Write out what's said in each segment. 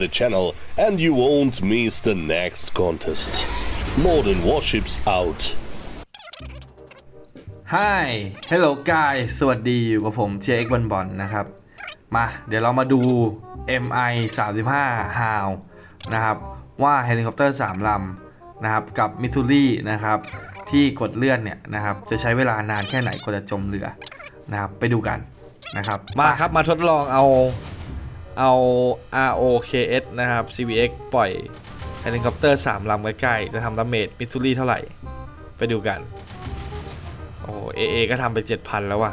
the channel and you won't miss the next contest. Modern warships out. Hi Hello guys สวัสดีอยู่กับผม JX บอลบอลนะครับ มาเดี๋ยวเรามาดู MI 35 HAL นะครับ ว่าเฮลิคอปเตอร์ 3 ลำนะครับ กับมิ s ซูรีนะครับ ที่กดเลื่อนเนี่ยนะครับ จะใช้เวลานานแค่ไหนกว่าจะจมเรือนะครับ ไปดูกันนะครับ มาครับมาทดลองเอา เอา ROKS นะครับ CVX ปล่อยเฮลิคอปเตอร์ 3 ลำใกล้ๆจะทำดาเมจมิสซูรี่เท่าไหร่ ไปดูกัน โอ้โห AA ก็ทำไป 7,000 แล้วว่ะ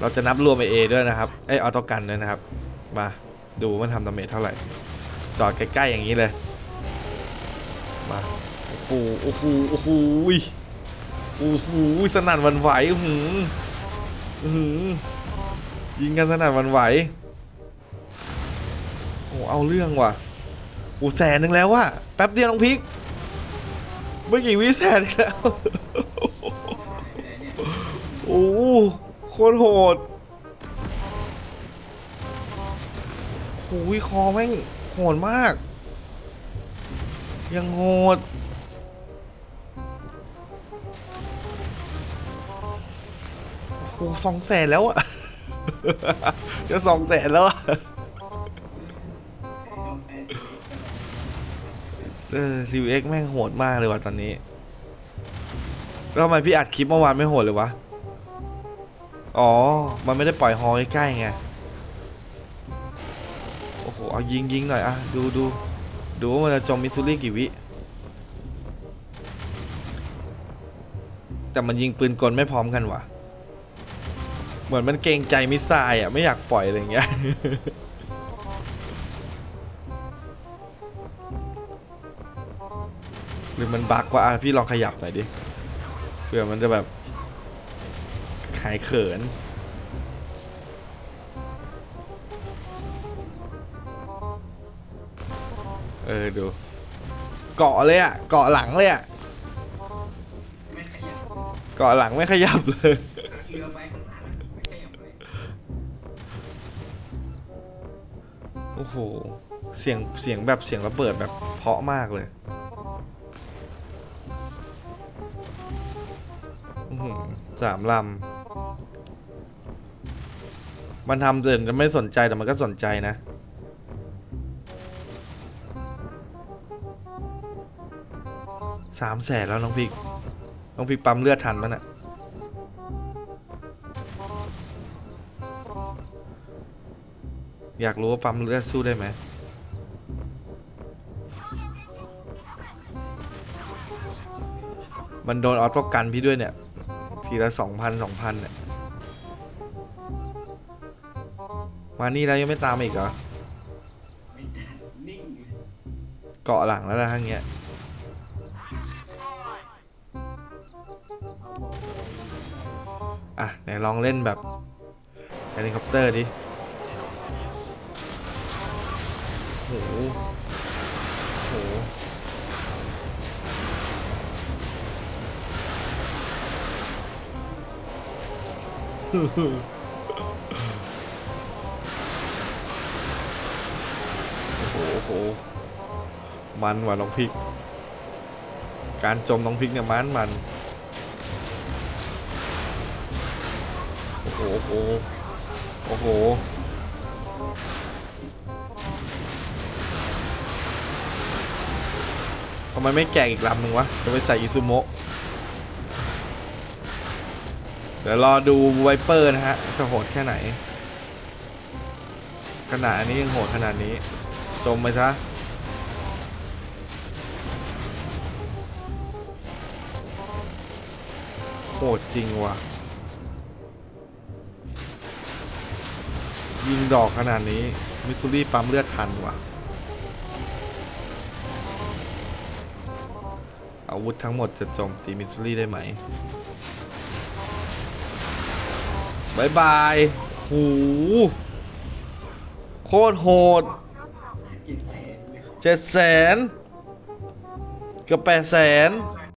เราจะนับรวม AA ด้วยนะครับ เอ้ยออโต้กันด้วยนะครับ มาดูมันทำดาเมจเท่าไหร่ จอดใกล้ๆอย่างนี้เลย มาโอ้โหโอ้โหโอ้โหโอ้โหสนั่นวันไหวหืออื้อหือ ยิงกันสนั่นวันไหว โอ้เอาเรื่องว่ะอ้แสนหนึ่งแล้วว่ะแป๊บเดียวน้องพิก เมื่อกี้วิแสนอีกแล้ว โอ้โคตรโหดโอ้ยคอแม่งโหดมาก ยังโหดโอ้สองแสนแล้วอะ จะสองแสนแล้วอะเออ CVX แม่งโหดมากเลยว่ะตอนนี้ แล้วทำไมพี่อัดคลิปเมื่อวานไม่โหดเลยวะ อ๋อ มันไม่ได้ปล่อยฮอใกล้ๆไง โอ้โห เอายิงยิงหน่อยอะดูดูดูว่ามันจะจมมิสซูรี่กี่วิ แต่มันยิงปืนกลไม่พร้อมกันว่ะ เหมือนมันเกรงใจมิสไซล์อะ ไม่อยากปล่อยอะไรเงี้ย หรือมันบักว่าอะพี่ลองขยับหน่อยดิเผื่อมันจะแบบหายเขินเออดู เกาะเลยอะ เกาะหลังเลยอะ เกาะหลังไม่ขยับเลย โอ้โห เสียงเสียงแบบเสียงระเบิดแบบเพาะมากเลยสามลำ มันทำเดินจะไม่สนใจแต่มันก็สนใจนะ สามแสนแล้วน้องพิก น้องพิกปั๊มเลือดทันมันอะ อยากรู้ว่าปั๊มเลือดสู้ได้ไหมมันโดนออโต้กันพี่ด้วยเนี่ย ทีละสองพันสองพันเนี่ย มานี่แล้วยังไม่ตามมาอีกเหรอ เกาะหลังแล้วนะทั้งเงี้ย อะ ไหนลองเล่นแบบเฮลิคอปเตอร์ดิ โหโหโอ้โหโอ้โห มันว่ะน้องพริก การจมน้องพริกเนี่ยมันมัน โอ้โห โอ้โห โอ้โห ทำไมไม่แกอีกลำหนึ่งวะ จะไปใส่อิซูโมะเดี๋ยวรอดูไวเปอร์นะฮะ จะโหดแค่ไหน ขนาดนนี้ยังโหดขนาดนี้ จมไปซะโหดจริงว่ะ ยิงดอกขนาดนี้ มิสซูรี่ปั๊มเลือดทันว่ะ อาวุธทั้งหมดจะโจมตีมิสซูรี่ได้ไหมบายบายหูโคตรโหดเจ็ดแสนเกือบแปดแสนใคร